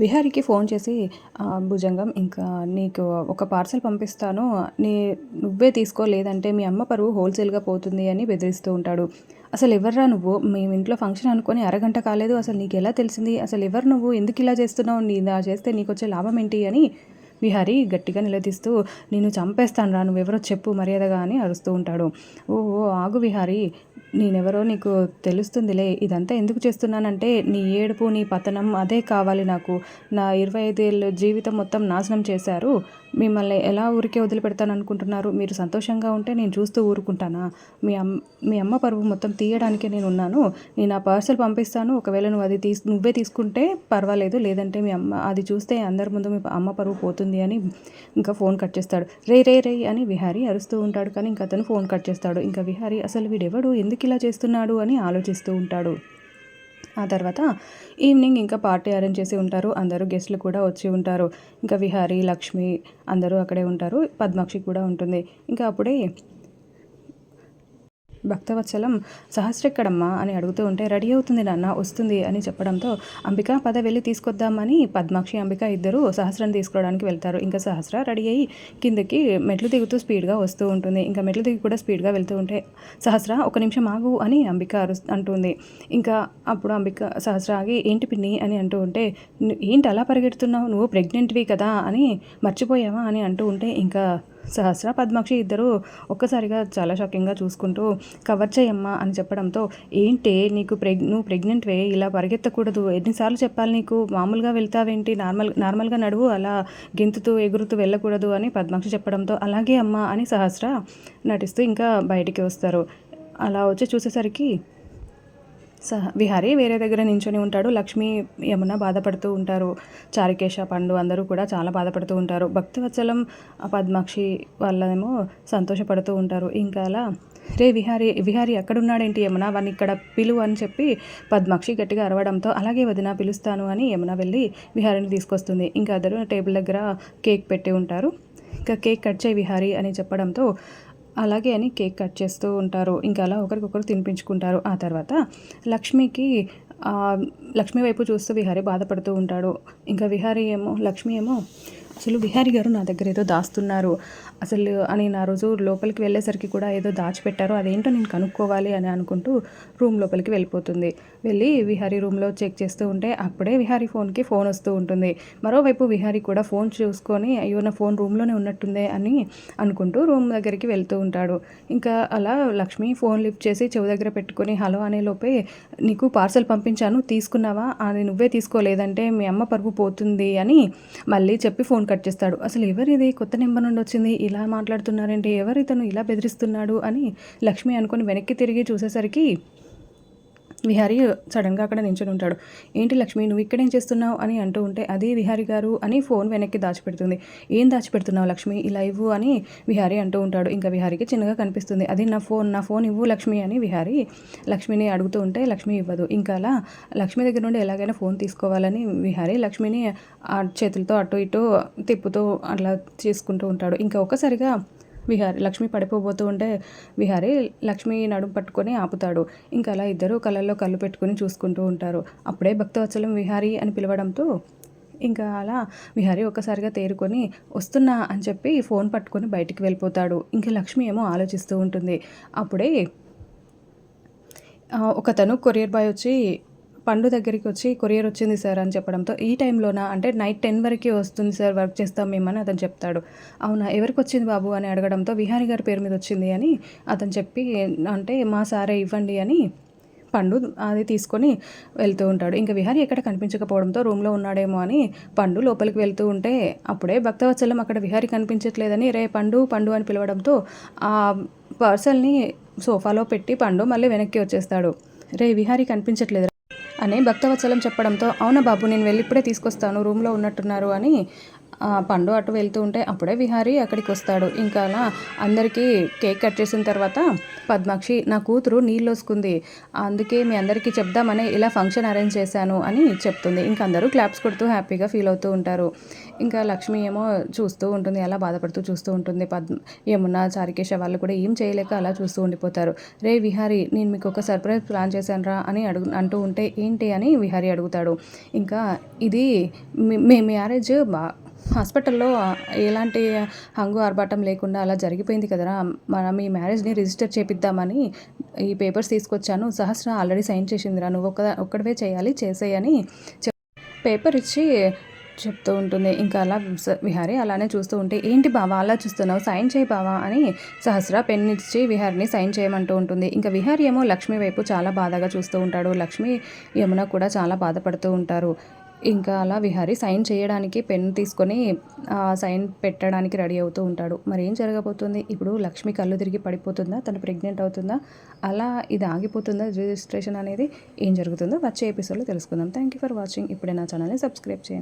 విహారికి phone చేసి భుజంగం ఇంకా నీకు ఒక పార్సల్ పంపిస్తాను. నీ నువ్వే తీసుకో లేదంటే మీ అమ్మ పరువు హోల్సేల్గా పోతుంది అని బెదిరిస్తూ ఉంటాడు. అసలు ఎవర్రా నువ్వు? మేము ఇంట్లో ఫంక్షన్ అనుకొని అరగంట కాలేదు. అసలు నీకు ఎలా తెలిసింది? అసలు ఎవరు నువ్వు? ఎందుకు ఇలా చేస్తున్నావు? నీ ఇలా చేస్తే నీకు వచ్చే లాభం ఏంటి? అని విహారి గట్టిగా నిలదీస్తూ నేను చంపేస్తాను రా నువ్వెవరో చెప్పు మర్యాదగా అని అరుస్తూ ఉంటాడు. ఓ ఓ ఆగు విహారి. నేనెవరో నీకు తెలుస్తుందిలే ఇదంతా ఎందుకు చేస్తున్నానంటే నీ ఏడుపు నీ పతనం అదే కావాలి నాకు. నా ఇరవై ఐదేళ్ళు జీవితం మొత్తం నాశనం చేశారు. మిమ్మల్ని ఎలా ఊరికే వదిలిపెడతాను అనుకుంటున్నారు మీరు సంతోషంగా ఉంటే నేను చూస్తూ ఊరుకుంటానా? మీ అమ్మ మీ అమ్మ పరువు మొత్తం తీయడానికే నేను ఉన్నాను నేను ఆ పార్సల్ పంపిస్తాను. ఒకవేళ నువ్వు అది తీసు నువ్వే తీసుకుంటే పర్వాలేదు. లేదంటే మీ అమ్మ అది చూస్తే అందరి ముందు మీ అమ్మ పరువు పోతుంది అని ఇంకా ఫోన్ కట్ చేస్తాడు. రే రే రే అని విహారీ అరుస్తూ ఉంటాడు. కానీ ఇంకా అతను ఫోన్ కట్ చేస్తాడు. ఇంకా విహారీ అసలు వీడెవడు? ఎందుకు ఇలా చేస్తున్నాడు అని ఆలోచిస్తూ ఉంటాడు. ఆ తర్వాత ఈవినింగ్ ఇంకా పార్టీ అరేంజ్ చేసి ఉంటారు. అందరూ గెస్ట్లు కూడా వచ్చి ఉంటారు. ఇంకా విహారీ లక్ష్మి అందరూ అక్కడే ఉంటారు. పద్మాక్షి కూడా ఉంటుంది. ఇంకా అప్పుడే భక్తవత్సలం సహస్ర ఎక్కడమ్మా అని అడుగుతూ ఉంటే రెడీ అవుతుంది నాన్న వస్తుంది అని చెప్పడంతో అంబిక పద వెళ్ళి తీసుకొద్దామని పద్మాక్షి అంబిక ఇద్దరు సహస్రం తీసుకోవడానికి వెళ్తారు. ఇంకా సహస్ర రెడీ అయ్యి కిందకి మెట్లు దిగుతూ స్పీడ్గా వస్తూ ఉంటుంది. ఇంకా మెట్లు దిగి కూడా స్పీడ్గా వెళ్తూ ఉంటే సహస్ర ఒక నిమిషం ఆగు అని అంబిక అరు అంటుంది. ఇంకా అప్పుడు అంబిక సహస్ర ఆగి ఏంటి పిన్ని? అని అంటూ ఉంటే ఏంటి అలా పరిగెడుతున్నావు? నువ్వు ప్రెగ్నెంట్వి కదా అని మర్చిపోయావా? అని అంటూ ఉంటే ఇంకా సహస్ర పద్మాక్షి ఇద్దరు ఒక్కసారిగా చాలా షాకింగ్గా చూసుకుంటూ కవర్ చేయమ్మా అని చెప్పడంతో ఏంటి నీకు ప్రెగ్ నువ్వు ప్రెగ్నెంట్ వే ఇలా పరిగెత్తకూడదు. ఎన్నిసార్లు చెప్పాలి నీకు? మామూలుగా వెళ్తావేంటి? నార్మల్ నార్మల్గా నడువు అలా గెంతుతూ ఎగురుతూ వెళ్ళకూడదు అని పద్మాక్షి చెప్పడంతో అలాగే అమ్మా అని సహస్ర నటిస్తూ ఇంకా బయటికి వస్తారు. అలా వచ్చి చూసేసరికి సహ విహారీ వేరే దగ్గర నించొని ఉంటాడు. లక్ష్మి యమున బాధపడుతూ ఉంటారు. చారికేశ పండు అందరూ కూడా చాలా బాధపడుతూ ఉంటారు. భక్తివత్సలం ఆ పద్మాక్షి వాళ్ళేమో సంతోషపడుతూ ఉంటారు. ఇంకా అలా రే విహారీ విహారీ ఎక్కడున్నాడేంటి యమున? వాడిని ఇక్కడ పిలువు అని చెప్పి పద్మాక్షి గట్టిగా అరవడంతో అలాగే వదిన పిలుస్తాను అని యమున వెళ్ళి విహారీని తీసుకొస్తుంది. ఇంకా అందరూ టేబుల్ దగ్గర కేక్ పెట్టి ఉంటారు. ఇంకా కేక్ కట్ చేయి విహారీ అని చెప్పడంతో అలాగే అని కేక్ కట్ చేస్తూ ఉంటారు. ఇంకా అలా ఒకరికొకరు తినిపించుకుంటారు. ఆ తర్వాత లక్ష్మికి లక్ష్మి వైపు చూస్తూ విహారీ బాధపడుతూ ఉంటాడు. ఇంకా విహారీ ఏమో లక్ష్మి ఏమో అసలు విహారీ గారు నా దగ్గర ఏదో దాస్తున్నారు. అసలు అని నా రోజు లోపలికి వెళ్ళేసరికి కూడా ఏదో దాచిపెట్టారు అదేంటో నేను కనుక్కోవాలి అని అనుకుంటూ రూమ్ లోపలికి వెళ్ళిపోతుంది. వెళ్ళి విహారీ రూమ్లో చెక్ చేస్తూ ఉంటే అప్పుడే విహారీ ఫోన్కి ఫోన్ వస్తూ ఉంటుంది. మరోవైపు విహారీ కూడా ఫోన్ చూసుకొని అయ్యో నా ఫోన్ రూమ్లోనే ఉన్నట్టుందే అని అనుకుంటూ రూమ్ దగ్గరికి వెళ్తూ ఉంటాడు. ఇంకా అలా లక్ష్మి ఫోన్ లిఫ్ట్ చేసి చెవి దగ్గర పెట్టుకొని హలో అనే లోపే నీకు పార్సల్ పంపించాను తీసుకున్నావా? అది నువ్వే తీసుకోలేదంటే మీ అమ్మ పరుపు పోతుంది అని మళ్ళీ చెప్పి ఫోన్ కట్ చేస్తాడు. అసలు ఎవరిది? కొత్త నెంబర్ నుండి వచ్చింది. ఇలా మాట్లాడుతున్నారంటే? ఎవరు ఇతను ఇలా బెదిరిస్తున్నాడు? అని లక్ష్మి అనుకొని వెనక్కి తిరిగి చూసేసరికి విహారీ సడన్గా అక్కడ నించుని ఉంటాడు. ఏంటి లక్ష్మి నువ్వు ఇక్కడేం చేస్తున్నావు? అని అంటూ ఉంటే అదే విహారీ గారు అని ఫోన్ వెనక్కి దాచిపెడుతుంది. ఏం దాచిపెడుతున్నావు లక్ష్మి? ఇలా ఇవ్వు అని విహారీ అంటూ ఉంటాడు. ఇంకా విహారీకి చిన్నగా కనిపిస్తుంది. అది నా ఫోన్ నా ఫోన్ ఇవ్వు లక్ష్మి అని విహారీ లక్ష్మిని అడుగుతూ ఉంటే లక్ష్మి ఇవ్వదు. ఇంకా అలా లక్ష్మి దగ్గర నుండి ఎలాగైనా ఫోన్ తీసుకోవాలని విహారీ లక్ష్మిని ఆ చేతులతో అటు ఇటు తిప్పుతూ అట్లా చేసుకుంటూ ఉంటాడు. ఇంకా ఒక్కసారిగా విహారి లక్ష్మి పడిపోబోతూ ఉంటే విహారి లక్ష్మి నడుము పట్టుకొని ఆపుతాడు. ఇంకా అలా ఇద్దరు కళ్ళల్లో కళ్ళు పెట్టుకొని చూసుకుంటూ ఉంటారు. అప్పుడే భక్తవత్సలం విహారీ అని పిలవడంతో ఇంకా అలా విహారీ ఒక్కసారిగా తేరుకొని వస్తున్నా అని చెప్పి ఫోన్ పట్టుకొని బయటికి వెళ్ళిపోతాడు. ఇంకా లక్ష్మి ఏమో ఆలోచిస్తూ ఉంటుంది. అప్పుడే ఒకతను కొరియర్ బాయ్ వచ్చి పండు దగ్గరికి వచ్చి కొరియర్ వచ్చింది సార్ అని చెప్పడంతో ఈ టైంలోనా? అంటే నైట్ టెన్ వరకు వస్తుంది సార్ వర్క్ చేస్తాం మేమని అతను చెప్తాడు. అవునా? ఎవరికి వచ్చింది బాబు అని అడగడంతో విహారీ గారి పేరు మీద వచ్చింది అని అతను చెప్పి అంటే మా సారే ఇవ్వండి అని పండు అది తీసుకొని వెళ్తూ ఉంటాడు. ఇంకా విహారీ ఎక్కడ కనిపించకపోవడంతో రూమ్లో ఉన్నాడేమో అని పండు లోపలికి వెళ్తూ ఉంటే అప్పుడే భక్తవత్సలం అక్కడ విహారీ కనిపించట్లేదని రే పండు పండు అని పిలవడంతో ఆ పర్సల్ని సోఫాలో పెట్టి పండు మళ్ళీ వెనక్కి వచ్చేస్తాడు. రే విహారీ కనిపించట్లేదు అని భక్తవత్సలం చెప్పడంతో అవునా బాబు నేను వెళ్ళి ఇప్పుడే తీసుకొస్తాను రూమ్లో ఉన్నట్టున్నారు అని పండు అటు వెళ్తూ ఉంటే అప్పుడే విహారీ అక్కడికి వస్తాడు. ఇంకా అలా అందరికీ కేక్ కట్ చేసిన తర్వాత పద్మాక్షి నా కూతురు నీళ్ళు వస్తుంది అందుకే మీ అందరికీ చెప్దామని ఇలా ఫంక్షన్ అరేంజ్ చేశాను అని చెప్తుంది. ఇంకా అందరూ క్లాప్స్ కొడుతూ హ్యాపీగా ఫీల్ అవుతూ ఉంటారు. ఇంకా లక్ష్మి ఏమో చూస్తూ ఉంటుంది అలా బాధపడుతూ చూస్తూ ఉంటుంది. పద్మ యమున చారికేశ వాళ్ళు కూడా ఏం చేయలేక అలా చూస్తూ ఉండిపోతారు. రే విహారీ నేను మీకు ఒక సర్ప్రైజ్ ప్లాన్ చేశాను రా అని అడుగు అంటూ ఉంటే ఏంటి అని విహారీ అడుగుతాడు. ఇంకా ఇది మే మీ మ్యారేజ్ బా హాస్పిటల్లో ఎలాంటి హంగు ఆర్భాటం లేకుండా అలా జరిగిపోయింది కదరా. మనం మీ మ్యారేజ్ని రిజిస్టర్ చేపిద్దామని ఈ పేపర్స్ తీసుకొచ్చాను. సహస్ర ఆల్రెడీ సైన్ చేసిందిరా. నువ్వు ఒక్క ఒక్కడవే చేయాలి చేసేయని చెప్ పేపర్ ఇచ్చి చెప్తూ ఉంటుంది. ఇంకా అలా స- విహారీ అలానే చూస్తూ ఉంటే ఏంటి బావా అలా చూస్తున్నావు? సైన్ చేయి బావా అని సహస్ర పెన్ ఇచ్చి విహారిని సైన్ చేయమంటూ ఉంటుంది. ఇంకా విహారీ ఏమో లక్ష్మి వైపు చాలా బాధగా చూస్తూ ఉంటాడు. లక్ష్మి యమున కూడా చాలా బాధపడుతూ ఉంటారు. ఇంకా అలా విహారీ సైన్ చేయడానికి పెన్ తీసుకొని ఆ, సైన్ పెట్టడానికి రెడీ అవుతూ ఉంటాడు. మరి ఏం జరగబోతుంది? ఇప్పుడు లక్ష్మి కళ్ళు తిరిగి పడిపోతుందా? తను ప్రెగ్నెంట్ అవుతుందా? అలా ఇది ఆగిపోతుందా? రిజిస్ట్రేషన్ అనేది ఏం జరుగుతుందో వచ్చే ఎపిసోడ్లో తెలుసుకుందాం. థ్యాంక్ యూ ఫర్ వాచింగ్ ఇప్పుడే నా ఛానల్ని సబ్స్క్రైబ్ చేయండి.